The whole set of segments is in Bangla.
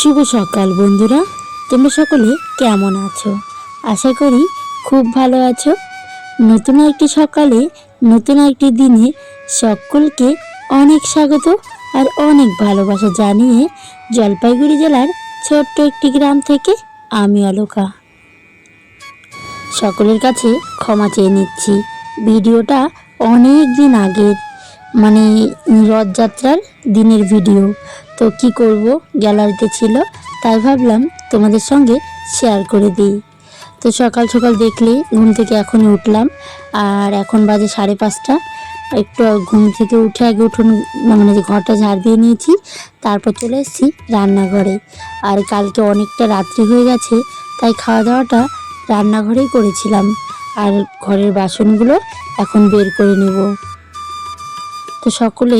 শুভ সকাল, বন্ধুরা। তোমরা সকলে কেমন আছো? আশা করি খুব ভালো আছো। নতুন একটি সকালে, নতুন একটি দিনে সকলকে অনেক স্বাগত আর অনেক ভালোবাসা জানিয়ে জলপাইগুড়ি জেলার ছোট্ট একটি গ্রাম থেকে আমি অলোকা। সকলের কাছে ক্ষমা চেয়ে নিচ্ছি। ভিডিওটা অনেক দিন আগের মানে রথযাত্রার দিনের ভিডিও। তো কি করব? গ্যালারিতে ছিল, তাই ভাবলাম তোমাদের সঙ্গে শেয়ার করে দিই। তো সকাল সকাল দেখলে ঘুম থেকে এখনই উঠলাম, আর এখন বাজে সাড়ে পাঁচটা। একটু ঘুম থেকে উঠে আগে উঠুন মানে যে ঘরটা ঝাড় দিয়ে নিয়েছি, তারপর চলে এসেছি রান্নাঘরে। আর কালকে অনেকটা রাত্রি হয়ে গেছে, তাই খাওয়া দাওয়াটা রান্নাঘরেই করেছিলাম। আর ঘরের বাসনগুলো এখন বের করে নেব। তো সকলে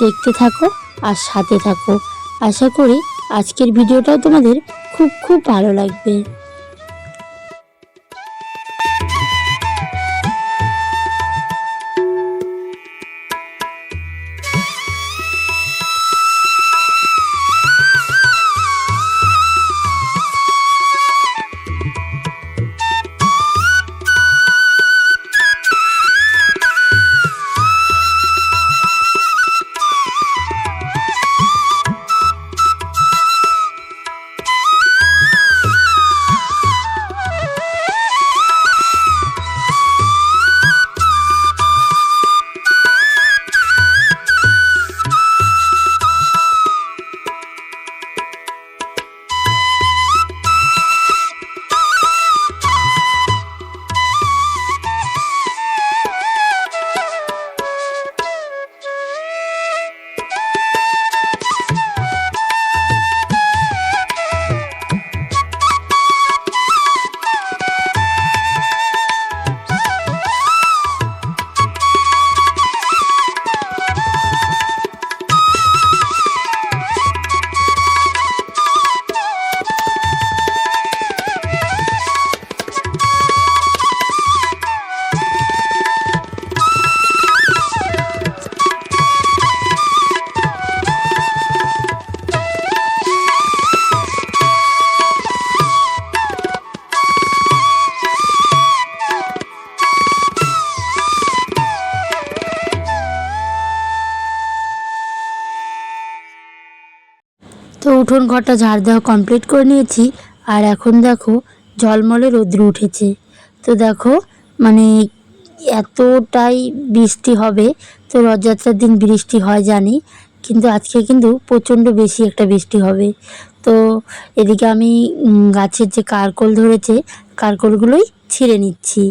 দেখতে থাকো আর সাথে থাকো। আশা করি আজকের ভিডিওটাও তোমাদের খুব খুব ভালো লাগবে। তো উঠোন ঘরটা ঝাড় দেওয়া কমপ্লিট করে নিয়েছি। আর এখন দেখো, ঝলমলে রৌদ্র উঠেছে। তো দেখো মানে এতটাই বৃষ্টি হবে, তো রথযাত্রার দিন বৃষ্টি হয় জানি, কিন্তু আজকে কিন্তু প্রচণ্ড বেশি একটা বৃষ্টি হবে। তো এদিকে আমি গাছের যে কারকোল ধরেছে, কারকোলগুলোই ছিঁড়ে নিচ্ছি,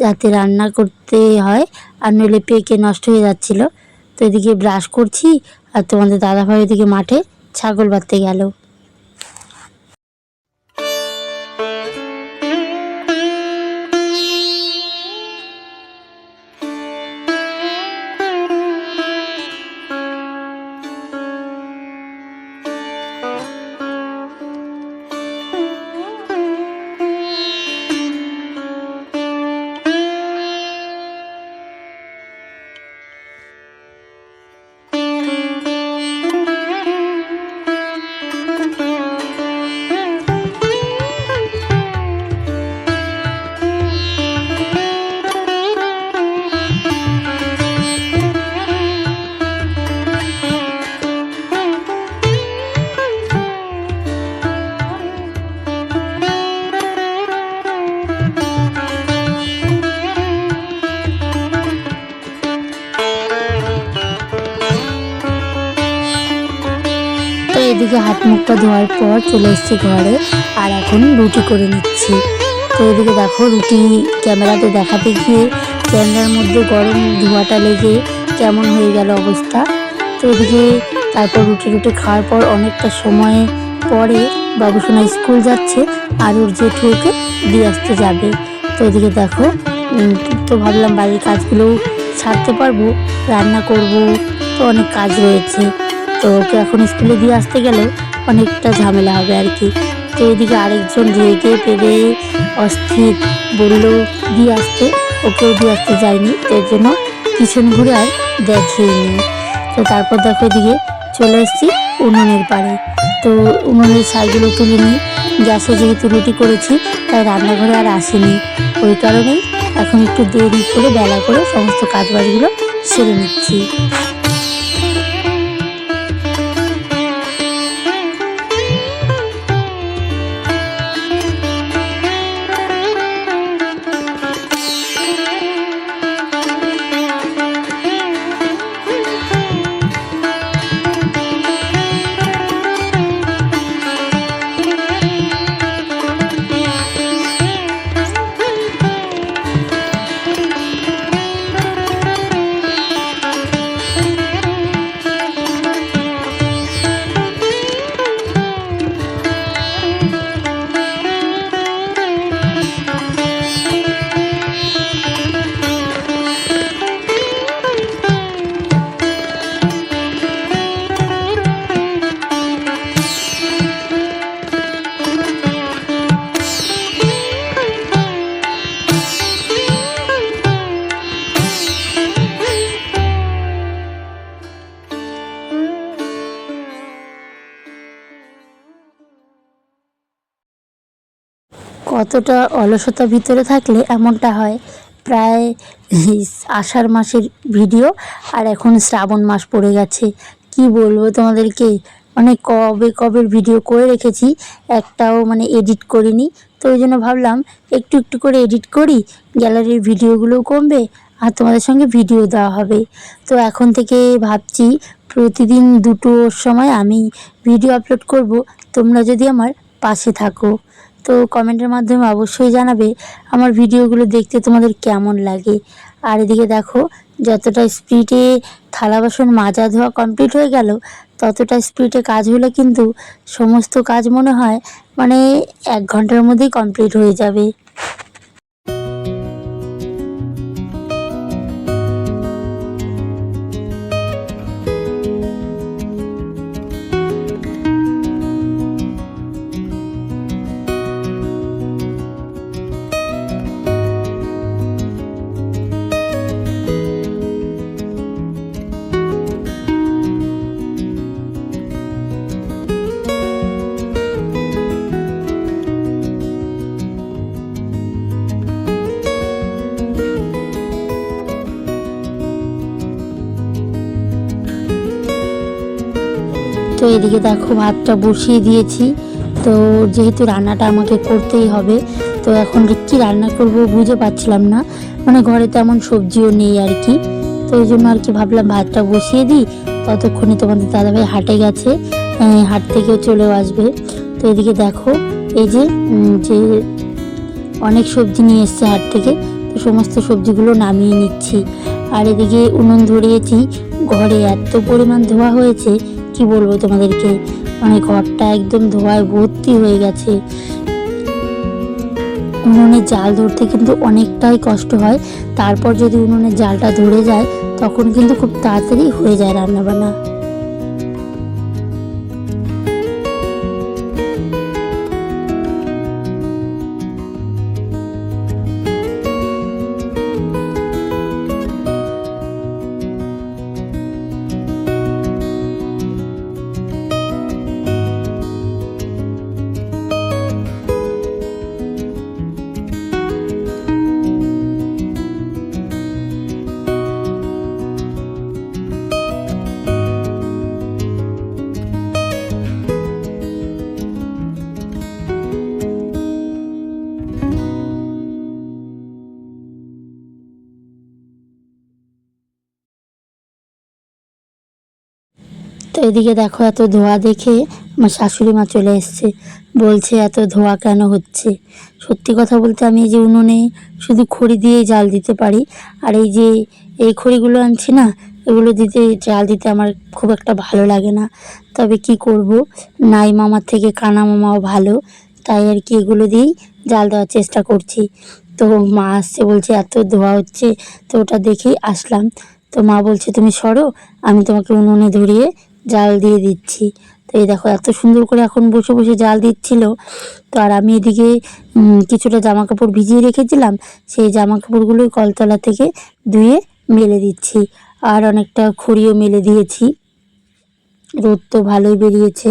যাতে রান্না করতে হয়, আর নইলে পেকে নষ্ট হয়ে যাচ্ছিল। তো এদিকে ব্রাশ করছি, আর তোমাদের দাদাভাই এদিকে মাঠে ছাগল বাঁধতে গেল। এদিকে হাত মুখটা ধোয়ার পর চলে এসেছি ঘরে, আর এখন রুটি করে নিচ্ছি। তো এদিকে দেখো, রুটি ক্যামেরাতে দেখাতে গিয়ে ক্যামেরার মধ্যে গরম ধোয়াটা লেগে কেমন হয়ে গেল অবস্থা। তো এদিকে তারপর রুটি রুটি খাওয়ার পর অনেকটা সময় পরে বাবুসোনা স্কুল যাচ্ছে, আর ওর জেঠু ওকে দিয়ে আসতে যাবে। তো এদিকে দেখো তো ভাবলাম বাড়ির কাজগুলোও ছাড়তে পারব, রান্না করব, তো অনেক কাজ রয়েছে। তো ওকে এখন স্কুলে দিয়ে আসতে গেলেও অনেকটা ঝামেলা হবে আর কি। তো এদিকে আরেকজন রেগে পেরে অস্থির বলল, দিয়ে আসতে। ওকেও দিয়ে আসতে যায়নি। তো জন্য পিছন ঘুরে আর দেখেইনি তো তারপর দেখো এদিকে চলে এসেছি উনুনের পাড়ে। তো উনুনের ছাইগুলো তুলে নিই। গ্যাসে যেহেতু রুটি করেছি, তাই রান্নাঘরে আর আসেনি। ওই কারণেই এখন একটু দেরি করে বেলা করে সমস্ত কাজবাজগুলো সেরে নিচ্ছি। কতটা অলসতা ভিতরে থাকলে এমনটা হয়। প্রায় আষাঢ় মাসের ভিডিও, আর এখন শ্রাবণ মাস পড়ে গেছে। কি বলব তোমাদেরকে? মানে কবে কবে ভিডিও করে রেখেছি, একটাও মানে এডিট করিনি। তো ওই জন্য ভাবলাম, একটু একটু করে এডিট করি গ্যালারির ভিডিওগুলোও কমবে, আর তোমাদের সঙ্গে ভিডিও দেওয়া হবে। তো এখন থেকে ভাবছি, প্রতিদিন দুটোর সময় আমি ভিডিও আপলোড করব। তোমরা যদি আমার পাশে থাকো। তো কমেন্টের মাধ্যমে অবশ্যই জানাবে আমার ভিডিওগুলো দেখতে তোমাদের কেমন লাগে। আর এদিকে দেখো, যতটা স্পিডে থালা বাসন মাজা ধোয়া কমপ্লিট হয়ে গেল, ততটা স্পিডে কাজ হলে কিন্তু সমস্ত কাজ মনে হয় মানে এক ঘণ্টার মধ্যেই কমপ্লিট হয়ে যাবে। এদিকে দেখো ভাতটা বসিয়ে দিয়েছি। তো যেহেতু রান্নাটা আমাকে করতেই হবে, তো এখন কি রান্না করব বুঝে পাচ্ছিলাম না। মানে ঘরে তেমন সবজিও নেই আর কি। তো ওই জন্য আর কি ভাবলাম ভাতটা বসিয়ে দিই। ততক্ষণে তোমাদের দাদাভাই হাটে গেছে হাট থেকেও চলেও আসবে। তো এদিকে দেখো, এই যে যে অনেক সবজি নিয়ে এসছে হাট থেকে, তো সমস্ত সবজিগুলো নামিয়ে নিচ্ছি। আর এদিকে উনুন ধরিয়েছি, ঘরে এত পরিমাণ ধোয়া হয়েছে কি বলব তোমাদেরকে? মানে ঘরটা একদম ধোয়ায় ভর্তি হয়ে গেছে। উনুনে জাল ধরতে কিন্তু অনেকটাই কষ্ট হয়। তারপর যদি উনুনের জালটা ধরে যায়, তখন কিন্তু খুব তাড়াতাড়ি হয়ে যায় রান্নাবান্না। তো এদিকে দেখো এত ধোয়া দেখে আমার শাশুড়ি মা চলে এসছে। বলছে, এত ধোয়া কেন হচ্ছে? সত্যি কথা বলতে আমি এই যে উনুনে শুধু খড়ি দিয়েই জাল দিতে পারি। আর এই যে এই খড়িগুলো আনছি না, এগুলো দিতে, জাল দিতে আমার খুব একটা ভালো লাগে না। তবে কি করব? নাই মামার থেকে কানা মামাও ভালো, তাই আর কি এগুলো দিয়েই জাল দেওয়ার চেষ্টা করছি। তো মা আসছে, বলছে, এত ধোয়া হচ্ছে। তো ওটা দেখেই আসলাম। তো মা বলছে, তুমি সরো, আমি তোমাকে উনুনে ধরিয়ে জাল দিয়ে দিচ্ছি। তো এই দেখো, এত সুন্দর করে এখন বসে বসে জাল দিচ্ছিল। তো আর আমি এদিকে কিছুটা জামা কাপড় ভিজিয়ে রেখেছিলাম। সেই জামা কাপড়গুলোই কলতলা থেকে ধুয়ে মেলে দিচ্ছি। আর অনেকটা খড়িও মেলে দিয়েছি। রোদ তো ভালোই বেরিয়েছে।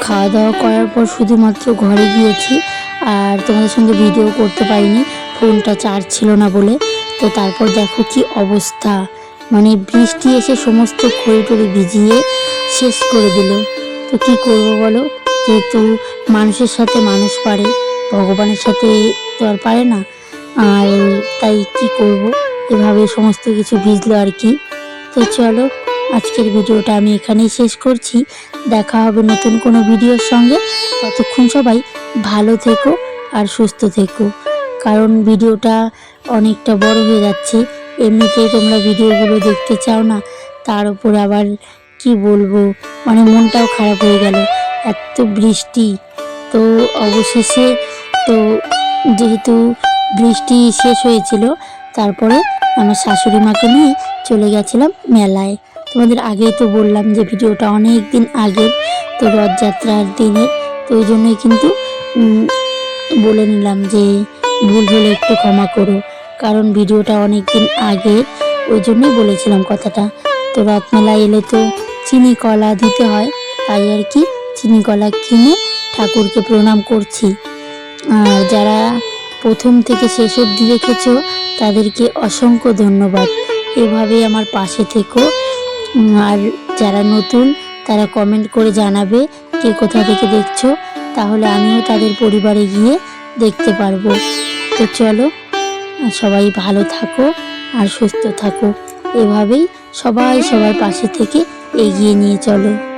খাওয়া দাওয়া করার পর শুধুমাত্র ঘরে গিয়েছি আর তোমাদের সঙ্গে ভিডিও করতে পারিনি। ফোনটা চার্জ ছিল না বলে। তো তারপর দেখো কি অবস্থা। মানে বৃষ্টি এসে সমস্ত খড়ি টড়ি ভিজিয়ে শেষ করে দিল। তো কি করব বলো? যেহেতু মানুষের সাথে মানুষ পারে, ভগবানের সাথে তো আর পারে না। আর তাই কি করব? এভাবে সমস্ত কিছু ভিজলো আর কি। তো চলো, আজকের ভিডিওটা আমি এখানেই শেষ করছি। দেখা হবে নতুন কোনো ভিডিওর সঙ্গে। ততক্ষণ সবাই ভালো থেকো আর সুস্থ থেকো। কারণ ভিডিওটা অনেকটা বড় হয়ে যাচ্ছে। এমনিতেই তোমরা ভিডিওগুলো দেখতে চাও না, তার উপর আবার কি বলব? মানে মনটাও খারাপ হয়ে গেল। এত বৃষ্টি। তো অবশেষে তো যেহেতু বৃষ্টি শেষ হয়েছিল, তারপরে আমার শাশুড়ি মাকে নিয়ে চলে গেছিলাম মেলায়। তোমাদের আগেই তো বললাম যে ভিডিওটা অনেক দিন আগের তো রথযাত্রার দিনের তো ওই জন্যই কিন্তু বলে নিলাম যে ভুল হলে একটু ক্ষমা করো কারণ ভিডিওটা অনেক দিন আগে ওই জন্যই বলেছিলাম কথাটা। তো রথমেলায় এলে তো চিনি কলা দিতে হয় তাই আর কি চিনি কলা কিনে ঠাকুরকে প্রণাম করছি। আর যারা প্রথম থেকে শেষ অবধি দেখেছ তাদেরকে অসংখ্য ধন্যবাদ। এভাবেই আমার পাশে থেকো উম, আর যারা নতুন, তারা কমেন্ট করে জানাবে কে কোথা থেকে দেখছ। তাহলে আমিও তাদের পরিবারে গিয়ে দেখতে পারব। তো চলো, সবাই ভালো থাকো আর সুস্থ থাকো। এভাবেই সবাই সবার পাশে থেকে এগিয়ে নিয়ে চলো।